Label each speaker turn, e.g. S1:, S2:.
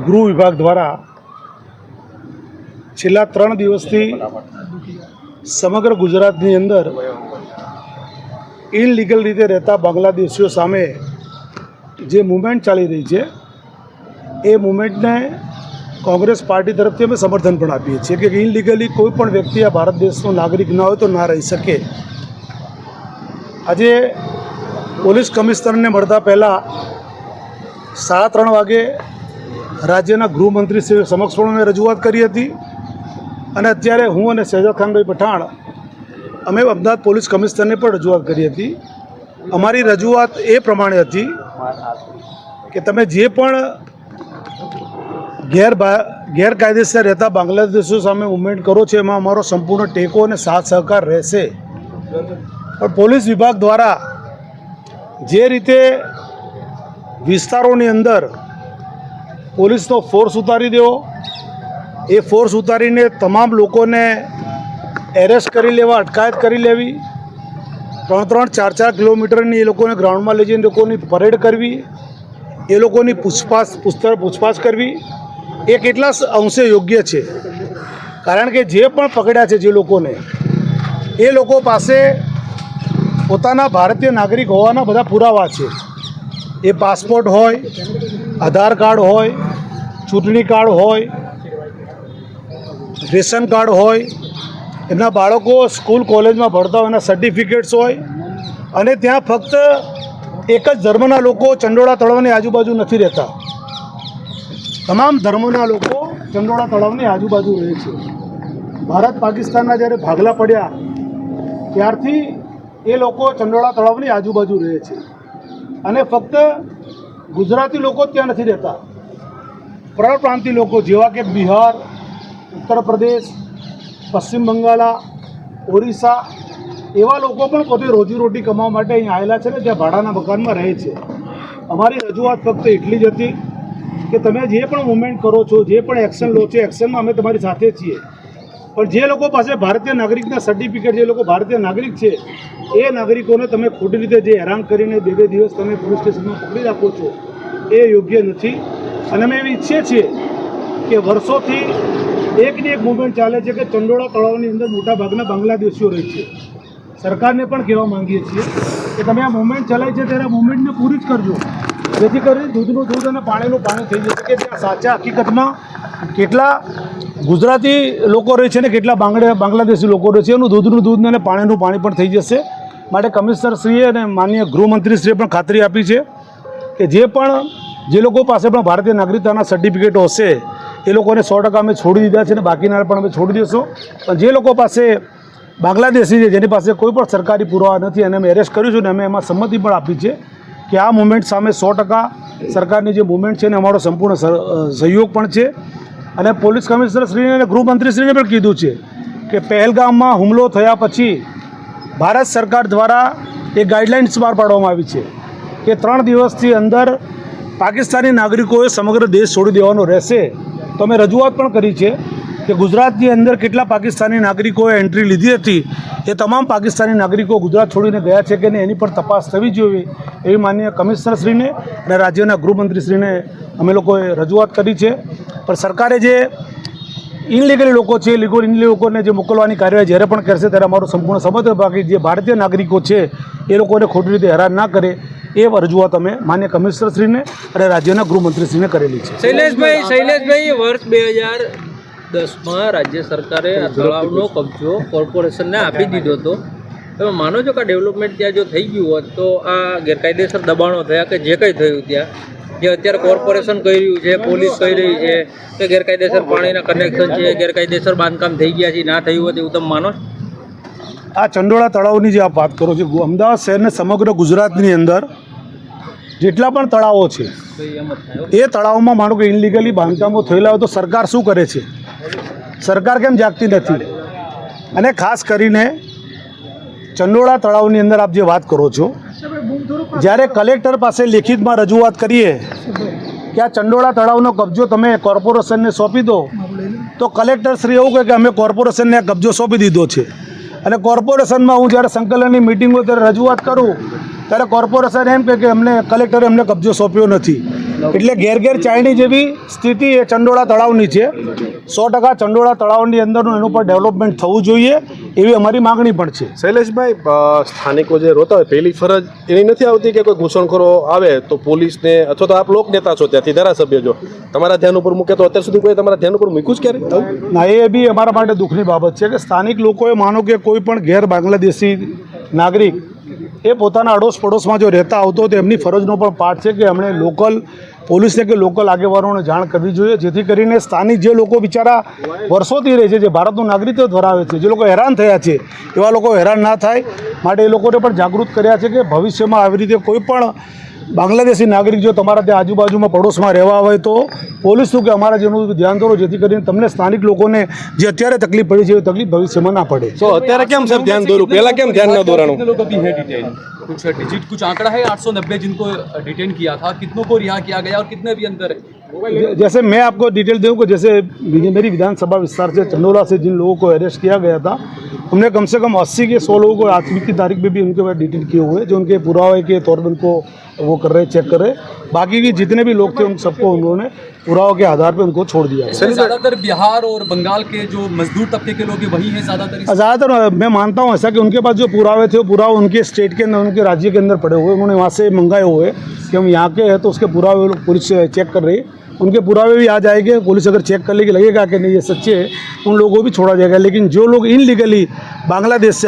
S1: ગૃહ વિભાગ દ્વારા છેલ્લા ત્રણ દિવસથી સમગ્ર ગુજરાતની અંદર ઇનલીગલ રીતે રહેતા બાંગ્લાદેશીઓ સામે જે મુવમેન્ટ ચાલી રહી છે એ મુવમેન્ટને કોંગ્રેસ પાર્ટી તરફથી અમે સમર્થન પણ આપીએ છીએ કે ઇનલીગલી કોઈ પણ વ્યક્તિ આ ભારત દેશનો નાગરિક ન હોય તો ના રહી શકે. આજે પોલીસ કમિશનરને મળતા પહેલાં સાડા ત્રણ વાગે રાજ્યના ગૃહમંત્રી શ્રી સમક્ષ પણ મેં રજૂઆત કરી હતી. અને અત્યારે હું અને શહેજાદ ખાનભાઈ પઠાણ અમે અમદાવાદ પોલીસ કમિશનરને પણ રજૂઆત કરી હતી. અમારી રજૂઆત એ પ્રમાણે હતી કે તમે જે પણ ગેર ગેરકાયદેસર રહેતા બાંગ્લાદેશો સામે મુવમેન્ટ કરો છો, એમાં અમારો સંપૂર્ણ ટેકો અને સાથ સહકાર રહેશે. પણ પોલીસ વિભાગ દ્વારા જે રીતે વિસ્તારોની અંદર પોલીસનો ફોર્સ ઉતારી દેવો, એ ફોર્સ ઉતારીને તમામ લોકોને એરેસ્ટ કરી લેવા, અટકાયત કરી લેવી ત્રણ ત્રણ ચાર ચાર કિલોમીટરની એ લોકોને ગ્રાઉન્ડમાં લઈ જઈને લોકોની પરેડ કરવી, એ લોકોની પૂછપાછ પૂછતા પૂછપાછ કરવી એ કેટલા અંશે યોગ્ય છે? કારણ કે જે પણ પકડ્યા છે જે લોકોને, એ લોકો પાસે પોતાના ભારતીય નાગરિક હોવાના બધા પુરાવા છે. એ પાસપોર્ટ હોય, આધાર કાર્ડ હોય, ચૂંટણી કાર્ડ હોય, રેશન કાર્ડ હોય, એમના બાળકો સ્કૂલ, કોલેજમાં ભણતા હોય, એના સર્ટિફિકેટ્સ હોય, અને ત્યાં ફક્ત એક જ ધર્મના લોકો ચંડોળા તળાવની આજુબાજુ નથી રહેતા. તમામ ધર્મોના લોકો ચંડોળા તળાવની આજુબાજુ રહે છે. ભારત પાકિસ્તાનના જ્યારે ભાગલા પડ્યા, ત્યારથી એ લોકો ચંડોળા તળાવની આજુબાજુ રહે છે. અને ફક્ત ગુજરાતી લોકો ત્યાં નથી રહેતા. પરપ્રાંતિ લોકો જેવા કે બિહાર, ઉત્તર પ્રદેશ, પશ્ચિમ બંગાળા, ઓરિસ્સા, એવા લોકો પણ પોતે રોજીરોટી કમાવા માટે અહીં આવેલા છે ને, ત્યાં ભાડાના મકાનમાં રહે છે. અમારી રજૂઆત ફક્ત એટલી જ હતી કે તમે જે પણ મુવમેન્ટ કરો છો, જે પણ એક્શન લો છો એક્શનમાં અમે તમારી સાથે છીએ. પણ જે લોકો પાસે ભારતીય નાગરિકના સર્ટિફિકેટ જે લોકો ભારતીય નાગરિક છે, એ નાગરિકોને તમે ખોટી રીતે જે હેરાન કરીને બે બે દિવસ તમે પોલીસ સ્ટેશનમાં પકડી રાખો છો, એ યોગ્ય નથી. અને અમે એવી ઈચ્છીએ છીએ કે વર્ષોથી એકની એક મુવમેન્ટ ચાલે છે કે ચંડોળા તળાવની અંદર મોટાભાગના બાંગ્લાદેશીઓ રહે છે. સરકારને પણ કહેવા માંગીએ છીએ કે તમે આ મુવમેન્ટ ચલાવી છે, ત્યારે આ મુવમેન્ટને પૂરી જ કરજો. જેથી કરીને દૂધનું દૂધ અને પાણીનું પાણી થઈ જશે. કે ત્યાં સાચા હકીકતમાં કેટલા ગુજરાતી લોકો રહે છે ને કેટલા બાંગ્લા બાંગ્લાદેશી લોકો રહે છે, એનું દૂધનું દૂધ અને પાણીનું પાણી પણ થઈ જશે. માટે કમિશનરશ્રીએ અને માનનીય ગૃહમંત્રીશ્રીએ પણ ખાતરી આપી છે કે જે પણ જે લોકો પાસે પણ ભારતીય નાગરિકતાના સર્ટિફિકેટો હશે, એ લોકોને સો ટકા અમે છોડી દીધા છે અને બાકીના પણ અમે છોડી દઈશું. પણ જે લોકો પાસે બાંગ્લાદેશી છે, જેની પાસે કોઈ પણ સરકારી પુરાવા નથી અને અમે એરેસ્ટ કર્યું છે અને અમે એમાં સંમતિ પણ આપી છે. કે આ મુવમેન્ટ સામે સો ટકા સરકારની જે મુવમેન્ટ છે ને અમારો સંપૂર્ણ સહયોગ પણ છે. અને પોલીસ કમિશનરશ્રીને અને ગૃહમંત્રીશ્રીને પણ કીધું છે કે પહેલગામમાં હુમલો થયા પછી ભારત સરકાર દ્વારા એ ગાઈડલાઇન્સ બહાર પાડવામાં આવી છે કે ત્રણ દિવસથી અંદર પાકિસ્તાની નાગરિકોએ સમગ્ર દેશ છોડી દેવાનો રહેશે. તો અમે રજૂઆત પણ કરી છે. કે ગુજરાતની અંદર કેટલા પાકિસ્તાની નાગરિકોએ એન્ટ્રી લીધી હતી, એ તમામ પાકિસ્તાની નાગરિકો ગુજરાત છોડીને ગયા છે કે નહીં, એની પર તપાસ થવી જોઈએ એવી માન્ય કમિશનરશ્રીને અને રાજ્યના ગૃહમંત્રીશ્રીને અમે લોકોએ રજૂઆત કરી છે. પણ સરકારે જે ઇનલીગલી લોકો છે લીગલ ઇનલીગલ લોકોને જે મોકલવાની કાર્યવાહી જ્યારે પણ કરશે ત્યારે અમારો સંપૂર્ણ સમર્થન બાકી જે ભારતીય નાગરિકો છે, એ લોકોને ખોટી રીતે હેરાન ના કરે એ રજૂઆત અમે માન્ય કમિશનરશ્રીને અને રાજ્યના ગૃહમંત્રીશ્રીને કરેલી છે.
S2: શૈલેષભાઈ શૈલેષભાઈ, વર્ષ બે હજાર દસમાં રાજ્ય સરકારે આ તળાવનો કબજો કોર્પોરેશનને આપી દીધો હતો. તમે માનો છો કે ડેવલપમેન્ટ ત્યાં જો થઈ ગયું હોત તો આ ગેરકાયદેસર દબાણો થયા કે જે કંઈ થયું ત્યાં? જે અત્યારે કોર્પોરેશન કહી રહ્યું છે પોલીસ કહી રહી છે કે ગેરકાયદેસર પાણીના કનેક્શન છે ગેરકાયદેસર બાંધકામ થઈ ગયા છે ના થયું હોય એવું તમે માનો
S1: આ ચંડોળા તળાવની જે આપ વાત કરો છો અમદાવાદ શહેરને સમગ્ર ગુજરાતની અંદર જેટલા પણ તળાવો છે
S2: એ
S1: તળાવમાં માનો કે ઇનલીગલી બાંધકામો થયેલા હોય તો સરકાર શું કરે છે? સરકાર કેમ જાગતી નથી? અને ખાસ કરીને ચંડોળા તળાવની અંદર આપ જે વાત કરો છો, જ્યારે કલેક્ટર પાસે લેખિતમાં રજૂઆત કરીએ, કે આ ચંડોળા તળાવનો કબજો તમે કોર્પોરેશનને સોંપી દો, તો કલેક્ટર શ્રી એવું કહે કે અમે કોર્પોરેશનને આ કબજો સોંપી દીધો છે. અને કોર્પોરેશનમાં હું જ્યારે સંકલનની મિટિંગો ત્યારે રજૂઆત કરું, ત્યારે કોર્પોરેશન એમ કહે કે અમને, કલેક્ટરે અમને કબજો સોંપ્યો નથી. એટલે ઘેર ઘેર ચાયણી જેવી સ્થિતિ એ ચંડોળા તળાવની છે. સો ટકા ચંડોળા તળાવની અંદરનું એનું પર ડેવલપમેન્ટ થવું જોઈએ એવી અમારી માગણી પણ છે.
S3: શૈલેષભાઈ સ્થાનિકો જે રોતા હોય પહેલી ફરજ એની નથી આવતી કે કોઈ ઘૂસણખોરો આવે તો પોલીસને અથવા તો આપ લોક નેતા છો ત્યાંથી ધારાસભ્ય જો. તમારા ધ્યાન ઉપર મૂકે તો અત્યાર સુધી કોઈ તમારા ધ્યાન ઉપર મૂક્યું જ ક્યારે?
S1: ના એ બી અમારા માટે દુઃખની બાબત છે કે સ્થાનિક લોકોએ માનો કે કોઈ પણ ગેર બાંગ્લાદેશી નાગરિક એ પોતાના અડોશ પડોશમાં જો રહેતા આવતો તો એમની ફરજનો પણ પાઠ છે કે એમણે લોકલ પોલીસને કે લોકલ આગેવાનોને જાણ કરવી જોઈએ, જેથી કરીને સ્થાનિક જે લોકો બિચારા વર્ષોથી રહે છે, જે ભારતનું નાગરિકત્વ ધરાવે છે, જે લોકો હેરાન થયા છે, એવા લોકો હેરાન ના થાય. માટે એ લોકોને પણ જાગૃત કર્યા છે કે ભવિષ્યમાં આવી રીતે કોઈ પણ બાંગ્લાદેશી નાગરિક જો તમારા ત્યાં આજુબાજુમાં પડોશમાં રહેવા હોય તો પોલીસનું કે અમારા જેનું ધ્યાન દોરો જેથી કરીને તમને સ્થાનિક લોકોને જે અત્યારે તકલીફ પડી છે એ તકલીફ ભવિષ્યમાં ના પડે
S3: તો અત્યારે કેમ સાહેબ ધ્યાન દોરું પહેલા કેમ ધ્યાન ન દોરાણું
S4: कितने लोग अभी है डिटेन कुछ डिजिट कुछ आंकड़ा है 890 जिनको डिटेन किया था कितनों को रिहा किया गया और कितने अभी अंदर है
S1: जैसे मैं आपको डिटेल दूँ कि जैसे मेरी विधानसभा विस्तार से चंदोला से जिन लोगों को अरेस्ट किया गया था हमने कम से कम 80 के 100 लोगों को आज की तारीख में भी उनके पास डिटेल किए हुए हैं जो उनके पुरावे के तौर पर उनको वो कर रहे चेक कर रहे बाकी के जितने भी लोग थे उन सबको उन्होंने पुराव के आधार पर उनको छोड़ दिया। है
S4: ज़्यादातर बिहार और बंगाल के जो मजदूर तबके के लोग हैं वही हैं ज़्यादातर
S1: ज़्यादातर मैं मानता हूँ ऐसा कि उनके पास जो पुरावे थे वो पुराव उनके स्टेट के अंदर उनके राज्य के अंदर पड़े हुए उन्होंने वहाँ से मंगाए हुए कि हम यहाँ के हैं तो उसके पुरावे लोग पुलिस चेक कर रही है। उनके पुरावे भी आ जाएँगे पुलिस अगर चेक कर लेगी लगेगा कि नहीं ये सच्चे हैं उन लोगों को भी छोड़ा जाएगा। लेकिन जो लोग इनलीगली बांग्लादेश से